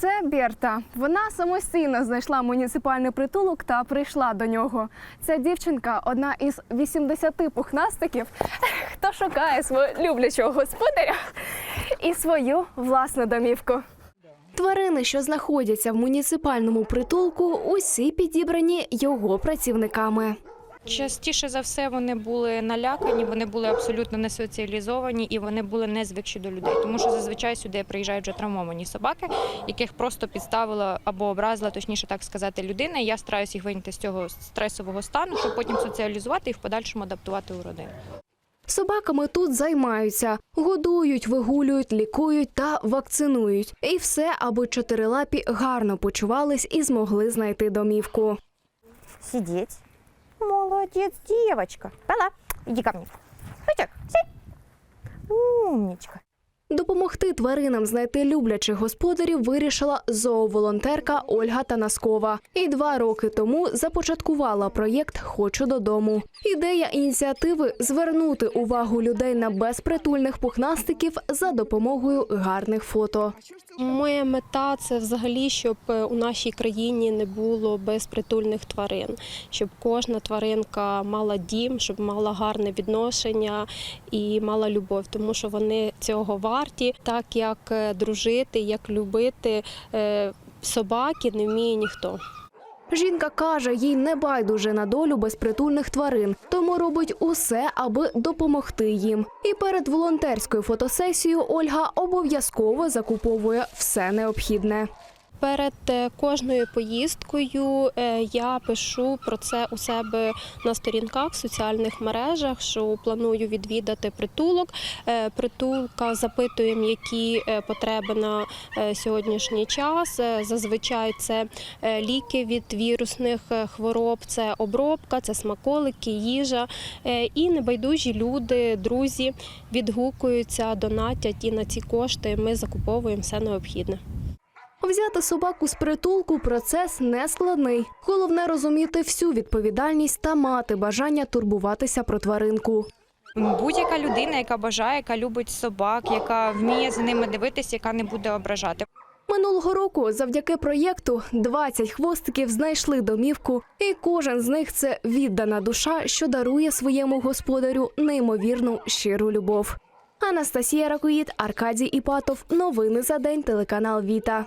Це Берта. Вона самостійно знайшла муніципальний притулок та прийшла до нього. Ця дівчинка одна із 80 пухнастиків, хто шукає свого люблячого господаря і свою власну домівку. Тварини, що знаходяться в муніципальному притулку, усі підібрані його працівниками. Частіше за все вони були налякані, вони були абсолютно не соціалізовані і вони були не звикші до людей. Тому що зазвичай сюди приїжджають вже травмовані собаки, яких просто підставила або образила, точніше так сказати, людина. І я стараюся їх вийняти з цього стресового стану, щоб потім соціалізувати і в подальшому адаптувати у родину. Собаками тут займаються, годують, вигулюють, лікують та вакцинують. І все, аби чотирилапі гарно почувались і змогли знайти домівку. Сидеть. Молодец, девочка. Пала, иди ко мне. Сядь. Умничка. Допомогти тваринам знайти люблячих господарів вирішила зооволонтерка Ольга Танаскова. І два роки тому започаткувала проєкт Хочу додому. Ідея ініціативи звернути увагу людей на безпритульних пухнастиків за допомогою гарних фото. Моя мета це взагалі, щоб е, у нашій країні не було безпритульних тварин, щоб кожна тваринка мала дім, щоб мала гарне відношення і мала любов, тому що вони цього варті, так як е, дружити, як любити е, собаки не вміє ніхто. Жінка каже, їй не байдуже на долю безпритульних тварин, тому робить усе, аби допомогти їм. І перед волонтерською фотосесією Ольга обов'язково закуповує все необхідне. Перед е, кожною поїздкою е, я пишу про це у себе на сторінках в соціальних мережах, що планую відвідати притулок. Е, Притулка запитуємо, які потреби на сьогоднішній час. Зазвичай це ліки від вірусних хвороб, це обробка, це смаколики, їжа. І небайдужі люди, друзі відгукуються, донатять і на ці кошти ми закуповуємо все необхідне. Взяти собаку з притулку процес не складний. Головне розуміти всю відповідальність та мати бажання турбуватися про тваринку. Будь-яка людина, яка бажає, яка любить собак, яка вміє за ними дивитися, яка не буде ображати. Минулого року, завдяки проєкту, 20 хвостиків знайшли домівку, і кожен з них це віддана душа, що дарує своєму господарю неймовірну щиру любов. Анастасія Ракоїд, Аркадій Іпатов. Новини за день. Телеканал Віта.